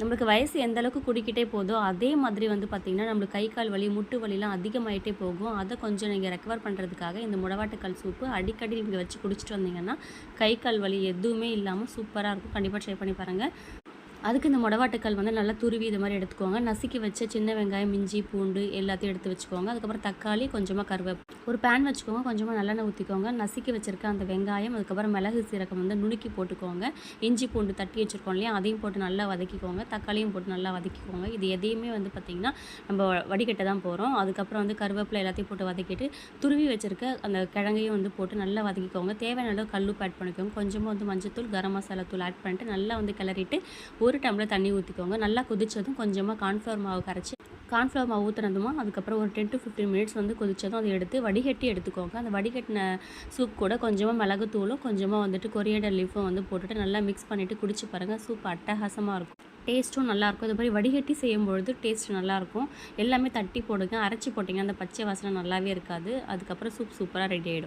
நம்மளுக்கு வயசு எந்த அளவுக்கு குடிக்கிட்டே போதோ அதே மாதிரி வந்து பார்த்திங்கன்னா நம்மளுக்கு கை கால் வலி முட்டு வலிலாம் அதிகமாகிட்டே போகும். அதை கொஞ்சம் நீங்கள் ரெக்கவர் பண்ணுறதுக்காக இந்த முடவாட்டுக்கால் சூப்பு அடிக்கடி நீங்கள் வச்சு குடிச்சிட்டு வந்தீங்கன்னா கை கால் வலி எதுவுமே இல்லாமல் சூப்பராக இருக்கும். கண்டிப்பாக ட்ரை பண்ணி பாருங்கள் அதுக்கு இந்த முடவாட்டுக்கால் வந்து நல்லா துருவி இது மாதிரி எடுத்துக்கோங்க. நசுக்கி வச்ச சின்ன வெங்காயம் இஞ்சி பூண்டு எல்லாத்தையும் எடுத்து வச்சுக்கோங்க. அதுக்கப்புறம் தக்காளி கொஞ்சமாக கருவேப்பு ஒரு பேன் வச்சுக்கோங்க கொஞ்சமாக நல்லெண்ணெய் ஊற்றிக்கோங்க நசுக்கி வச்சிருக்க அந்த வெங்காயம் அதுக்கப்புறம் மிளகு சீரகம் வந்து நுணுக்கி போட்டுக்கோங்க. இஞ்சி பூண்டு தட்டி வச்சுருக்கோம் இல்லையா அதையும் போட்டு நல்லா வதக்கிக்கோங்க. தக்காளியும் போட்டு நல்லா வதக்கிக்கோங்க. இது எதையுமே வந்து பார்த்திங்கன்னா நம்ம வடிகட்ட தான் போகிறோம் அதுக்கப்புறம் வந்து கருவேப்பிலை எல்லாத்தையும் போட்டு வதக்கிட்டு துருவி வச்சுருக்க அந்த கிழங்கையும் வந்து போட்டு நல்லா வதக்கிக்கோங்க. தேவையான அளவு கல்லுப்பு ஆட் பண்ணிக்கோங்க. கொஞ்சமாக வந்து மஞ்சத்தூள் கரம் மசாலா தூள் ஆட் பண்ணிட்டு நல்லா வந்து கிளறிட்டு ஒரு டம்ளர் தண்ணி ஊற்றிக்கோங்க நல்லா கொதிச்சதும் கொஞ்சமாக கார்ன்ஃப்ளவர் மாவு கரைச்சி கார்ன்ஃப்ளவர் மாவு ஊற்றுனதுமா அதுக்கப்புறம் ஒரு டென் டு ஃபிஃப்டீன் மினிட்ஸ் வந்து கொதித்ததும் அதை எடுத்து வடிகட்டி எடுத்துக்கோங்க. அந்த வடிகட்டின சூப் கூட கொஞ்சமாக மிளகுத்தூளும் கொஞ்சமாக வந்துட்டு கொரியண்டர் லீஃபும் வந்து போட்டுட்டு நல்லா மிக்ஸ் பண்ணிவிட்டு குடிச்சு பாருங்கள் சூப் அட்டகாசமாக இருக்கும். டேஸ்ட்டும் நல்லாயிருக்கும் இது மாதிரி வடிகட்டி செய்யும்பொழுது டேஸ்ட் நல்லாயிருக்கும் எல்லாமே தட்டி போடுங்க. அரைச்சி போட்டிங்கன்னா அந்த பச்சை வாசனை நல்லாவே இருக்காது. அதுக்கப்புறம் சூப் சூப்பராக ரெடி ஆகிடும்